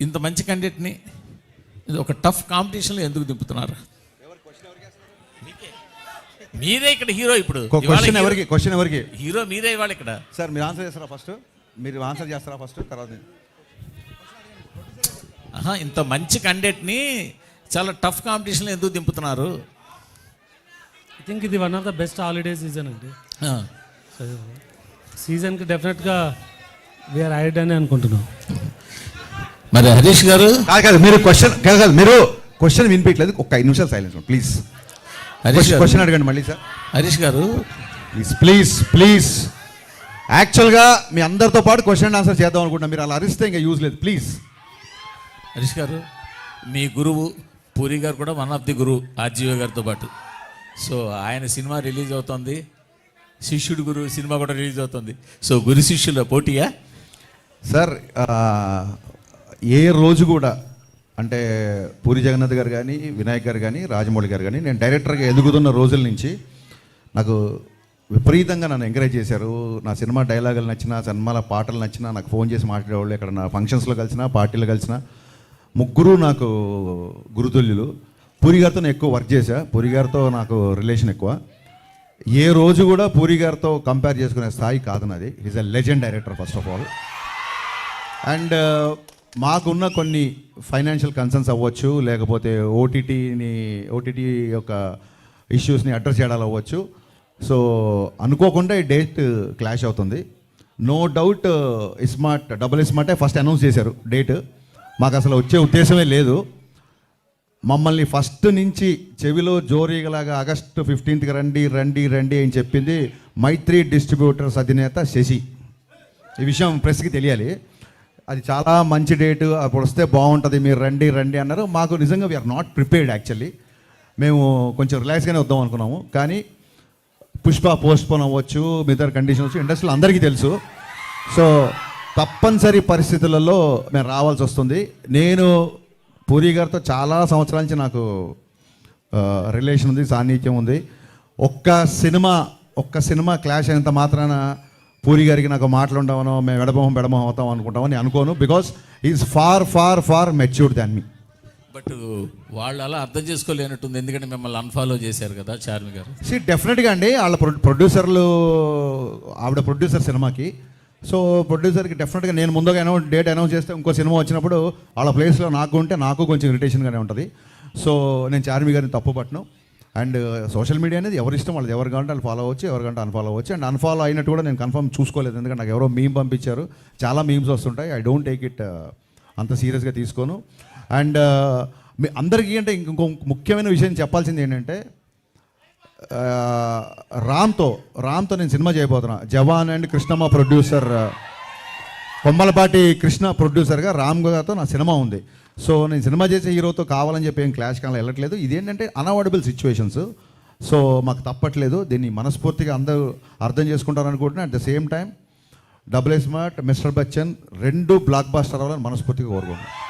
ఇంత మంచి క్యాండిడేట్ని ఇది ఒక టఫ్ కాంపిటీషన్లో ఎందుకు దింపుతున్నారు? మీరే ఇక్కడ హీరో ఇప్పుడు. క్వశ్చన్ హీరో- ఎవరికి? క్వశ్చన్ ఎవరికి? హీరో మీరే ఇవాళ ఇక్కడ. సార్ మీరు ఆన్సర్ చేస్తారా ఫస్ట్ మీరు ఆన్సర్ చేస్తారా ఫస్ట్ తర్వాత ఇంత మంచి క్యాండిడేట్ని చాలా టఫ్ కాంపిటీషన్లో ఎందుకు దింపుతున్నారు? ఐ థింక్ ఇది one of the best holiday season అండి. ఆ, సీజన్కి డెఫినెట్గా వీఆర్ ఐడ్ అని అనుకుంటున్నాం. మరి హరీష్ గారు? కాదు కాదు మీరు క్వశ్చన్ కాదు కాదు మీరు క్వశ్చన్ వినిపించలేదు ఒక ఐదు నిమిషాలు సైలెన్స్ ప్లీజ్ హరీష్ గారు. క్వశ్చన్ అడగండి మళ్ళీ సార్ హరీష్ గారు? ప్లీజ్ ప్లీజ్ ప్లీజ్ యాక్చువల్గా మీ అందరితో పాటు క్వశ్చన్ అండ్ ఆన్సర్ చేద్దాం అనుకుంటున్నా. మీరు అలా అరిస్తే ఇంకా యూజ్ లేదు ప్లీజ్ హరీష్ గారు మీ గురువు పూరి గారు కూడా వన్ ఆఫ్ ది గురువు ఆర్జీవ గారితో పాటు. సో ఆయన సినిమా రిలీజ్ అవుతుంది. శిష్యుడు గురు సినిమా కూడా రిలీజ్ అవుతుంది. సో గురు శిష్యుల పోటీయా? సార్ ఏ రోజు కూడా అంటే పూరి జగన్నాథ్ గారు కానీ వినాయక్ గారు కానీ రాజమౌళి గారు కానీ నేను డైరెక్టర్గా ఎదుగుతున్న రోజుల నుంచి నాకు విపరీతంగా నన్ను ఎంకరేజ్ చేశారు. నా సినిమా డైలాగులు నచ్చినా సినిమాల పాటలు నచ్చినా నాకు ఫోన్ చేసి మాట్లాడేవాళ్ళు ఇక్కడ నా ఫంక్షన్స్లో కలిసినా పార్టీలో కలిసినా ముగ్గురు నాకు గురుతుల్యులు. పూరి గారితో నేను ఎక్కువ వర్క్ చేశా. పూరి గారితో నాకు రిలేషన్ ఎక్కువ. ఏ రోజు కూడా పూరి గారితో కంపేర్ చేసుకునే స్థాయి కాదు నాది. Is a legend director first of all and uh, మాకున్న కొన్ని ఫైనాన్షియల్ కన్సర్న్స్ అవ్వచ్చు లేకపోతే ఓటీటీని ఓటీటీ యొక్క ఇష్యూస్ని అడ్రస్ చేయడాలు అవ్వచ్చు. సో అనుకోకుండా ఈ డేట్ క్లాష్ అవుతుంది. నో డౌట్ ఇస్మార్ట్ డబుల్ ఇస్మార్టే ఫస్ట్ అనౌన్స్ చేశారు డేట్ మాకు అసలు వచ్చే ఉద్దేశమే లేదు. మమ్మల్ని ఫస్ట్ నుంచి చెవిలో జోరీగలాగా ఆగస్టు ఫిఫ్టీన్త్కి రండి రండి రండి అని చెప్పింది మైత్రి డిస్ట్రిబ్యూటర్స్ అధినేత శశి. ఈ విషయం ప్రెస్కి తెలియాలి. అది చాలా మంచి డేటు అప్పుడు వస్తే బాగుంటుంది మీరు రండి రండి అన్నారు. మాకు నిజంగా వీఆర్ నాట్ ప్రిపేర్డ్ యాక్చువల్లీ మేము కొంచెం రిలాక్స్గానే వద్దాం అనుకున్నాము. కానీ పుష్ప పోస్ట్ పోన్ అవ్వచ్చు మిగతా కండిషన్స్ ఇండస్ట్రీలో అందరికీ తెలుసు. సో తప్పనిసరి పరిస్థితులలో మేము రావాల్సి వస్తుంది. నేను పూరి గారితో చాలా సంవత్సరాల నుంచి నాకు రిలేషన్ ఉంది సాన్నిధ్యం ఉంది. ఒక్క సినిమా ఒక్క సినిమా క్లాష్ అయినంత మాత్రాన పూరి గారికి నాకు మాటలు ఉండవనో మేము ఎడమొహం బెడమొహం అవుతాం అనుకుంటామని అనుకోను because is far far far matured than me but వాళ్ళు అలా అర్థం చేసుకోలేనట్టుంది ఎందుకంటే మిమ్మల్ని అన్ఫాలో చేశారు కదా చార్మి గారు. సి డెఫినెట్గా అండి వాళ్ళ ప్రొ ప్రొడ్యూసర్లు ఆవిడ ప్రొడ్యూసర్ సినిమాకి. సో ప్రొడ్యూసర్కి డెఫినెట్గా నేను ముందుగా అనౌన్స్ డేట్ అనౌన్స్ చేస్తే ఇంకో సినిమా వచ్చినప్పుడు వాళ్ళ ప్లేస్లో నాకు ఉంటే నాకు కొంచెం ఇరిటేషన్గానే ఉంటుంది. సో నేను చార్మి గారిని తప్పు పట్టను అండ్ uh, సోషల్ మీడియా అనేది ఎవరి ఇష్టం వాళ్ళది ఎవరు కంటే వాళ్ళు ఫాలో అవ్వచ్చు ఎవరికంటే అన్ఫాలో అవ్వచ్చు. అండ్ అన్ఫాలో అయినట్టు కూడా నేను కన్ఫర్మ్ చూసుకోలేదు. ఎందుకంటే నాకు ఎవరో మీమ్ పంపించారు. చాలా మీమ్స్ వస్తుంటాయి. ఐ డోంట్ టేక్ ఇట్ అంత సీరియస్గా తీసుకోను. అండ్ uh, మీ అందరికీ అంటే ఇంకో ముఖ్యమైన విషయం చెప్పాల్సింది ఏంటంటే uh, రామ్తో రామ్తో నేను సినిమా చేయబోతున్నా. జవాన్ అండ్ కృష్ణమ్మ ప్రొడ్యూసర్ కొమ్మలపాటి కృష్ణ ప్రొడ్యూసర్గా రామ్ గారితో నా సినిమా ఉంది. సో నేను సినిమా చేసే హీరోతో కావాలని చెప్పి ఏం క్లాష్ కానీ వెళ్ళట్లేదు. ఇదేంటంటే అన్అవాయిడబుల్ సిచ్యువేషన్స్ సో మాకు తప్పట్లేదు. దీన్ని మనస్ఫూర్తిగా అందరూ అర్థం చేసుకుంటారు అనుకుంటున్నా at the same time double smart mister Bachchan రెండు బ్లాక్ బాస్టర్ అవ్వాలని మనస్ఫూర్తిగా కోరుకుంటున్నాను.